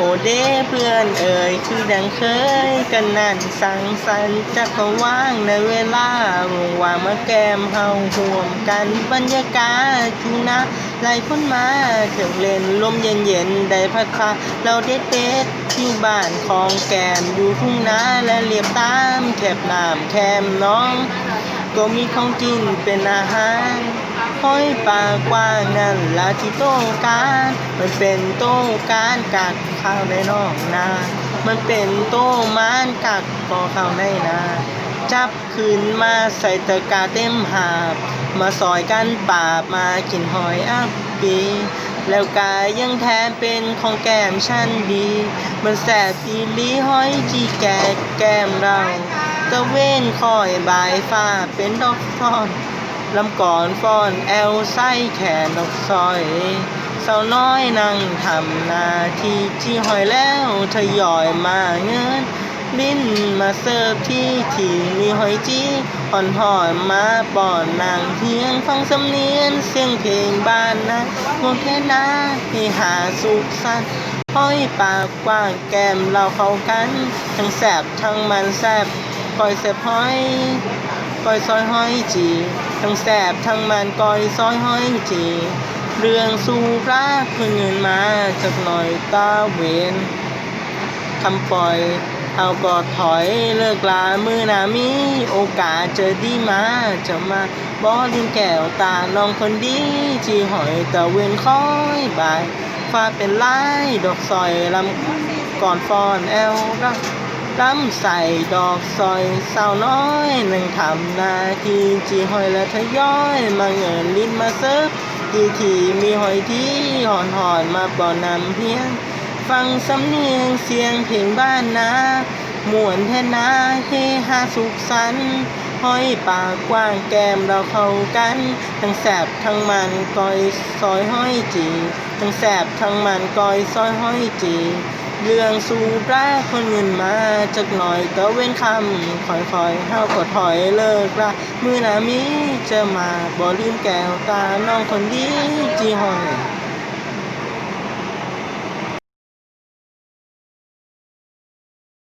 โอเด้เพื่อนเอ่ยคือดังเคยกันนั่นสังสรรค์จักรว่างในเวลาว่างมาแกมเฮาห่วมกันบรรยากาศจูนะหลายคนมาเที่ยวเล่นลมเย็นๆได้พัดพาเราเด็ดเด็ดๆที่บ้านของแกมอยู่ทุ่งนาและเรียบตามแคบน้ำแคมน้อง ก็มีของกินเป็นอาหาร ห้อยปลากว้างนั่นละที่ต้องการมันเป็นโต้การกักข้าวในนอกนามันเป็นโต้มานกักก่อข้าวในนาจับขึ้นมาใส่ตะกร้าเต็มหาบ มาซอยกันปราบมากินหอยอับปีแล้วกายยังแถมเป็นของแก้มชั้นดี มันแสบอีลีห้อยจีแกแก้มเราตะเว้นคอยบายฟ้าเป็นดอกทอน ลำก่อนฟ้อนแอลไส้แขนดอกซอยสาวน้อยนั่งทำหนาทีจีหอยแล้วทยอยมาเงินลิ้นมาเสิร์ฟที่ที่มีหอยจีอ่อนหอนมาป่อนนางเพียงฟังสำเนียงเสียงเพลงบ้านนะวงแค่นาให้หาสุขสันต์ห้อยปากกว้างแก้มเราเข้ากัน ทั้งแสบทั้งมันแสบก้อยแสบห้อยก้อยซอยห้อยจี ทั้งแสบทั้งมันก้อยซอยห้อยจี เรื่องสู่รักเพิ่งเงินมาจากหน่อยตาเวนคำปล่อยเอาก็ถอยเลิกลามือหนามีโอกาสเจอดีมาจะมาบอลืมแก้วตาน้องคนดีที่หอยตะเวนคอยบายฟ้าเป็นลายดอกซอยลำก่อนฟอนแอลรัก รำใส่ดอกซอยสาวน้อยหนึ่งทำนาทีจีหอยและทยอย มาเงินลิ้นมาเซิร์ฟทีทีมีหอยที่หอนหอนมาบ่อนำเพียง ฟังสำเนียงเสียงเพลงบ้านนามวนแทนาเฮฮาสุขสันต์ห้อยปากกว้างแก้มเราเข้ากัน ทั้งแสบทั้งมันก้อยซอยห้อยจี ทั้งแสบทั้งมันก้อยซอยห้อยจี เรื่องสู่รักคนเงินมาจักหน่อยก็เว้นคำคอยๆเฮาก็ถอยเลิกละมือหนามีจะมาบ่ลืมแก้วตาน้องคนดีจีหอย